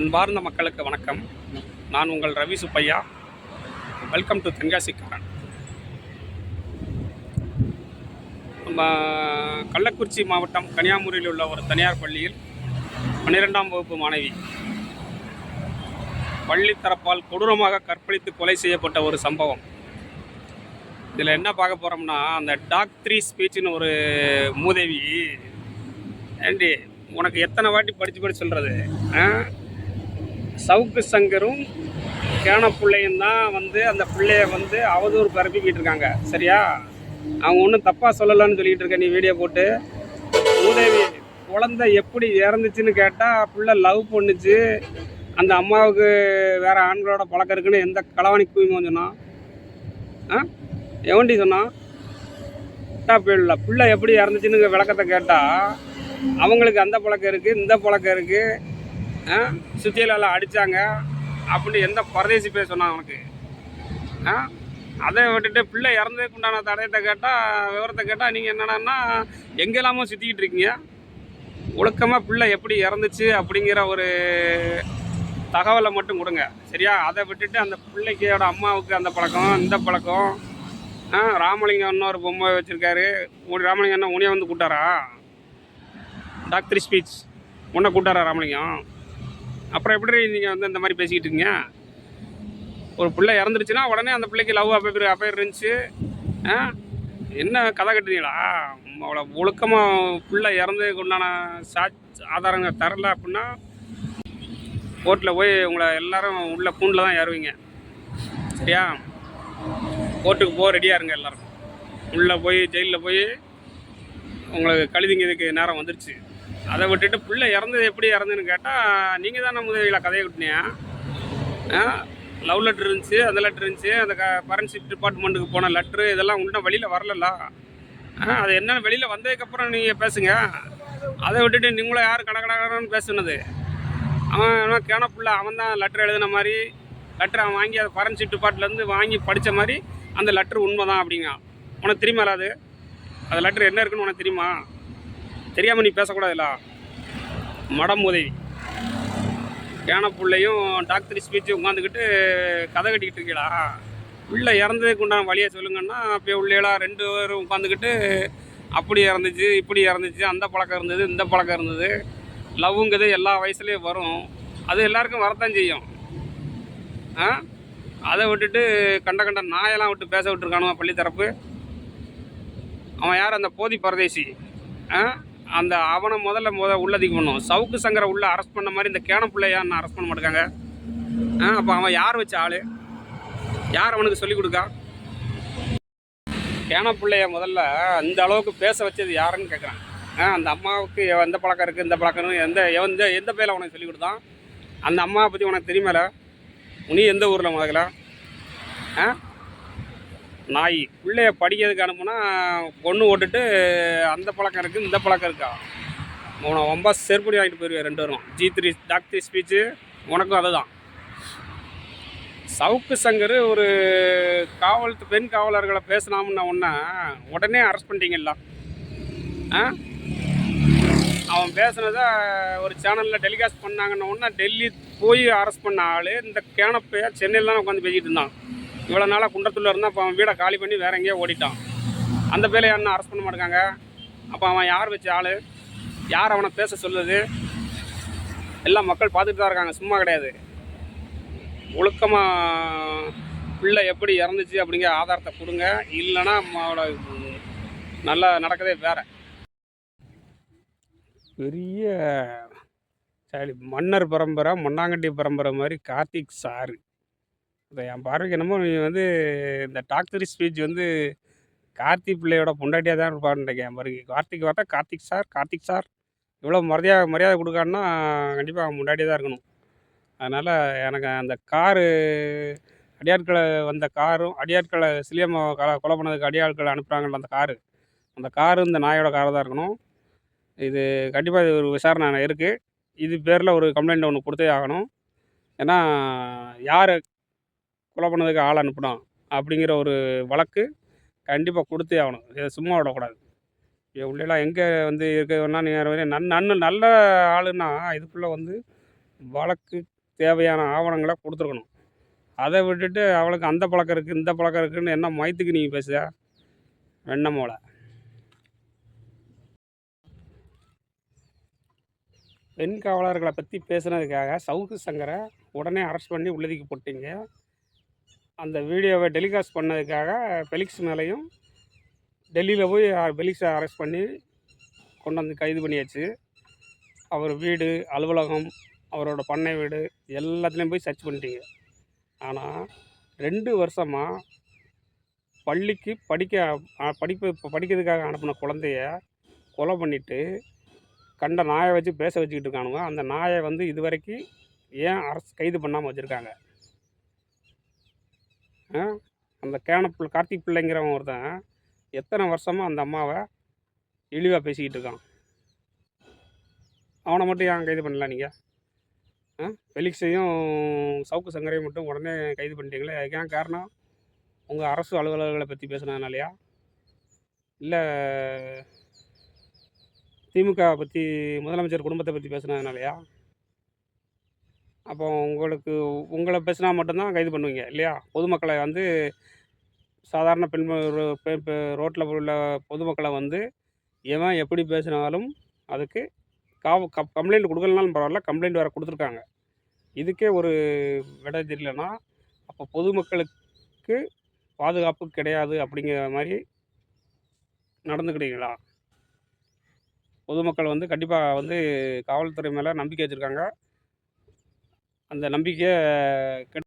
அன்பார்ந்த மக்களுக்கு வணக்கம். நான் உங்கள் ரவி சுப்பையா. வெல்கம் டு தென்காசிக்காரன் நம்ம கள்ளக்குறிச்சி மாவட்டம் கன்னியாகுமரியில் உள்ள ஒரு தனியார் பள்ளியில் பன்னிரெண்டாம் வகுப்பு மாணவி பள்ளி தரப்பால் கொடூரமாக கற்பழித்து கொலை செய்யப்பட்ட ஒரு சம்பவம். இதில் என்ன பார்க்க போகிறோம்னா அந்த டாக் த்ரீ ஸ்பீச்சின்னு ஒரு மூதேவி. ஏண்டி உனக்கு எத்தனை வாட்டி படித்து படித்து சொல்கிறது சவுக்கு சங்கரும் கேன பிள்ளையும் தான் வந்து அந்த பிள்ளைய வந்து அவதூறு பரப்பிக்கிட்டு இருக்காங்க. சரியா? அவங்க ஒன்றும் தப்பாக சொல்லலாம்னு சொல்லிட்டு இருக்க நீ வீடியோ போட்டு. உதவி குழந்தை எப்படி இறந்துச்சுன்னு கேட்டால் பிள்ளை லவ் பண்ணுச்சு. அந்த அம்மாவுக்கு வேறு ஆண்களோட பழக்கம் இருக்குன்னு எந்த களவாணி குவிமோ சொன்னான். ஆ? எவன்டி சொன்னான்? பிள்ளை பிள்ளை எப்படி இறந்துச்சுன்னு விளக்கத்தை கேட்டால் அவங்களுக்கு அந்த பழக்கம் இருக்குது இந்த பழக்கம் இருக்குது சுத்தியலால் அடித்தாங்க அப்படின்னு எந்த பரதேசி பேர் சொன்னான் அவனுக்கு ஆ? அதை விட்டுட்டு பிள்ளை இறந்ததுக்கு உண்டான தடயத்தை கேட்டால் விவரத்தை கேட்டால் நீங்கள் என்னடான்னா எங்கெல்லாமோ சுற்றிக்கிட்டு இருக்கீங்க. ஒழுக்கமாக பிள்ளை எப்படி இறந்துச்சு அப்படிங்கிற ஒரு தகவலை மட்டும் கொடுங்க. சரியா? அதை விட்டுட்டு அந்த பிள்ளைக்கோட அம்மாவுக்கு அந்த பழக்கம் இந்த பழக்கம். ராமலிங்கம் இன்னொரு பொம்மை வச்சுருக்காரு. ராமலிங்கம் என்ன உனியை வந்து கூட்டாரா டாக்டர் ஸ்பீச். உன்னை கூட்டாரா ராமலிங்கம்? அப்புறம் எப்படி நீங்கள் வந்து இந்த மாதிரி பேசிக்கிட்டு இருக்கீங்க? ஒரு பிள்ளை இறந்துருச்சுன்னா உடனே அந்த பிள்ளைக்கு லவ் அப்போ அப்போ இருந்துச்சு. என்ன கதை கட்டுறீங்களா? அவ்வளோ ஒழுக்கமாக பிள்ளை இறந்ததுக்கு உண்டான சா ஆதாரங்கள் தரல அப்படின்னா கோர்ட்டில் போய் உங்களை எல்லாரும் உள்ள பூண்டில் தான் ஏறுவீங்க. சரியா? கோர்ட்டுக்கு போக ரெடியாக இருங்க எல்லாரும். உள்ளே போய் ஜெயிலில் போய் உங்களுக்கு கழுதிங்கிறதுக்கு நேரம் வந்துருச்சு. அதை விட்டுட்டு பிள்ளை இறந்தது எப்படி இறந்துன்னு கேட்டால் நீங்கள் தான் நம்ம முதலில் கதையை விட்டினியா லவ் லெட்ரு இருந்துச்சு அந்த லெட்ரு இருந்துச்சு அந்த க ஃபரன்சிக் டிபார்ட்மெண்ட்டுக்கு போன லெட்ரு இதெல்லாம் இன்னும் வெளியில் வரலல்ல. ஆ அது என்னென்னு வெளியில் வந்ததுக்கப்புறம் நீங்கள் பேசுங்க. அதை விட்டுட்டு நீங்களும் யார் கடகடகடன்னு பேசுனது? அவன் அவன் கேன அவன் தான் லெட்ரு எழுதின மாதிரி லெட்ரு அவன் வாங்கி அதை ஃபரன்சிக் டிபார்ட்லேருந்து வாங்கி படித்த மாதிரி அந்த லெட்ரு உண்மை தான் அப்படிங்க உனக்கு தெரியுமா அது? அந்த லெட்ரு என்ன இருக்குன்னு உனக்கு தெரியுமா? தெரியாமல் நீ பேசக்கூடாதுல்ல மடம் உதவி. கேன பிள்ளையும் டாக்டர் ஸ்பீச் உட்காந்துக்கிட்டு கதை கட்டிக்கிட்டு இருக்கீங்களா உள்ளே இறந்ததுக்கு உண்டான வழியை சொல்லுங்கன்னா அப்போ உள்ளேலாம் ரெண்டு பேரும் உட்காந்துக்கிட்டு அப்படி இறந்துச்சு இப்படி இறந்துச்சு அந்த பழக்கம் இருந்தது இந்த பழக்கம் இருந்தது. லவ்வுங்கிறது எல்லா வயசுலேயும் வரும். அது எல்லாருக்கும் வரத்தான் செய்யும். ஆ? அதை விட்டுட்டு கண்ட கண்ட நாயெல்லாம் விட்டு பேச விட்டுருக்கானுவா பள்ளி தரப்பு அவன் யார்? அந்த போதி பரதேசி. ஆ? அந்த அவனை முதல்ல முத உள்ளதிக்கு பண்ணும் சவுக்கு சங்கரை உள்ள அரெஸ்ட் பண்ண மாதிரி இந்த கேன பிள்ளையா நான் அரெஸ்ட் பண்ண மாட்டேங்க? ஆ அப்போ அவன் யார் வச்ச ஆள்? யார் அவனுக்கு சொல்லிக் கொடுக்கா? கேன பிள்ளைய முதல்ல இந்த அளவுக்கு பேச வச்சது யாருன்னு கேட்குறான் ஆ அந்த அம்மாவுக்கு எந்த பழக்கம் இருக்குது இந்த பழக்கம் எந்த எந்த எந்த பேரில் உனக்கு சொல்லிக் கொடுத்தான்? அந்த அம்மாவை பற்றி உனக்கு தெரியுமல? நீ எந்த ஊரில் முதல்ல? ஆ? நாய் பிள்ளைய படிக்கிறதுக்கு அனுப்புனா பொண்ணு ஓட்டுட்டு அந்த பழக்கம் இருக்குது இந்த பழக்கம் இருக்கா? உன ரொம்ப செருப்படி வாங்கிட்டு போயிருவேன் ரெண்டு வரும் ஜி த்ரீ டாக்டர் ஸ்பீச்சு உனக்கும் அதுதான். சவுக்கு சங்கர் ஒரு காவல் பெண் காவலர்களை பேசினாம்னா ஒன்று உடனே அரெஸ்ட் பண்ணிட்டீங்களா ஆ? அவன் பேசுனதை ஒரு சேனலில் டெலிகாஸ்ட் பண்ணாங்கன்னு ஒன்று டெல்லி போய் அரெஸ்ட் பண்ண ஆள் இந்த கேனப்பையாக சென்னையில் தான் உட்காந்து பேசிகிட்டு இருந்தான். இவ்வளோ நாளாக குன்றத்தூரில் இருந்தால் அப்போ அவன் வீடை காலி பண்ணி வேற எங்கேயோ ஓடிட்டான். அந்த பேலையை யாருன்னு அரெஸ்ட் பண்ண மாட்டாங்க. அப்போ அவன் யார் வச்ச ஆள்? யார் அவனை பேச சொல்லுது? எல்லாம் மக்கள் பார்த்துட்டு தான் இருக்காங்க. சும்மா கிடையாது. ஒழுக்கமாக பிள்ளை எப்படி இறந்துச்சு அப்படிங்கிற ஆதாரத்தை கொடுங்க. இல்லைன்னா அவளோட நல்லா நடக்கதே வேற. பெரிய சரி மன்னர் பரம்பரை மண்ணாங்கட்டி பரம்பரை மாதிரி கார்த்திக் சாரு. இதை என் பார்வைக்கு என்னமோ நீ வந்து இந்த டாக்டரி ஸ்பீச் வந்து கார்த்திக் பிள்ளையோட பொண்டாட்டியாக தான் இருப்பான்னு நினைக்கிறேன். பாருங்க கார்த்திக் பார்த்தா கார்த்திக் சார் கார்த்திக் சார். இவ்வளோ மரியாதை மரியாதை கொடுக்கான்னா கண்டிப்பாக அவன் முன்னாடியே தான் இருக்கணும். அதனால் எனக்கு அந்த காரு அடியாட்களை வந்த காரும் அடியாட்களை சிலியம்மா க கொலை பண்ணதுக்கு அடியாட்களை அனுப்புகிறாங்கல்ல அந்த காரு. அந்த காரு இந்த நாயோட காரை தான் இருக்கணும். இது கண்டிப்பாக இது ஒரு விசாரணை இருக்குது இது பேரில் ஒரு கம்ப்ளைண்ட் ஒன்று கொடுத்தே ஆகணும். ஏன்னா யார் கொலை பண்ணதுக்கு ஆள் அனுப்பணும் அப்படிங்கிற ஒரு வழக்கு கண்டிப்பாக கொடுத்தே ஆகணும். இதை சும்மா விடக்கூடாது. உள்ளெல்லாம் எங்கே வந்து இருக்கிறதுனா நீங்கள் நன் நன் நல்ல ஆளுன்னா இதுக்குள்ளே வந்து வழக்கு தேவையான ஆவணங்களை கொடுத்துருக்கணும். அதை விட்டுட்டு அவளுக்கு அந்த பழக்கம் இருக்குது இந்த பழக்கம் இருக்குதுன்னு என்ன மயத்துக்கு நீங்கள் பேசுத? வெண்ணமோல பெண் காவலர்களை பற்றி பேசுனதுக்காக சவுக்கு சங்கரை உடனே அரெஸ்ட் பண்ணி உள்ளதுக்கு போட்டீங்க. அந்த வீடியோவை டெலிகாஸ்ட் பண்ணதுக்காக ஃபெலிக்ஸ் மேலேயும் டெல்லியில் போய் ஃபெலிக்ஸை அரெஸ்ட் பண்ணி கொண்டு வந்து கைது பண்ணியாச்சு. அவர் வீடு அலுவலகம் அவரோட பண்ணை வீடு எல்லாத்துலேயும் போய் சர்ச் பண்ணிட்டீங்க. ஆனால் ரெண்டு வருஷமாக பள்ளிக்கு படிக்க படிப்பு இப்போ படிக்கிறதுக்காக அனுப்பின குழந்தைய கொலை பண்ணிவிட்டு கண்ட நாயை வச்சு பேச வச்சுக்கிட்டு இருக்கானுங்க. அந்த நாயை வந்து இது வரைக்கும் ஏன் அரசு கைது பண்ணாமல் வச்சுருக்காங்க? அந்த கேனப்பிள்ளை கார்த்திக் பிள்ளைங்கிறவன் ஒருத்தன் எத்தனை வருஷமாக அந்த அம்மாவை இழிவாக பேசிக்கிட்டு இருக்கான்? அவனை மட்டும் ஏன் கைது பண்ணல நீங்கள் ஆ? ஃபெலிக்ஸையும் சவுக்கு சங்கரையும் மட்டும் உடனே கைது பண்ணிட்டீங்களே அதுக்கு ஏன் காரணம்? உங்கள் அரசு அலுவலர்களை பற்றி பேசுனதுனாலயா? இல்லை திமுக பற்றி முதலமைச்சர் குடும்பத்தை பற்றி பேசுனதுனாலையா? அப்போ உங்களுக்கு உங்களை பேசினா மட்டும்தான் கைது பண்ணுவீங்க இல்லையா? பொதுமக்களை வந்து சாதாரண பெண் ரோட்டில் உள்ள பொதுமக்களை வந்து எவன் எப்படி பேசினாலும் அதுக்கு காவ க கம்ப்ளைண்ட் கொடுக்கலனாலும் பரவாயில்ல கம்ப்ளைண்ட் வேறு கொடுத்துருக்காங்க. இதுக்கே ஒரு விடை தெரியலனா அப்போ பொதுமக்களுக்கு பாதுகாப்பு கிடையாது அப்படிங்கிற மாதிரி நடந்துக்கிட்டீங்களா பொதுமக்கள் வந்து கண்டிப்பாக வந்து காவல்துறை மேலே நம்பிக்கை வச்சுருக்காங்க. அந்த நம்பிக்கையை கெடு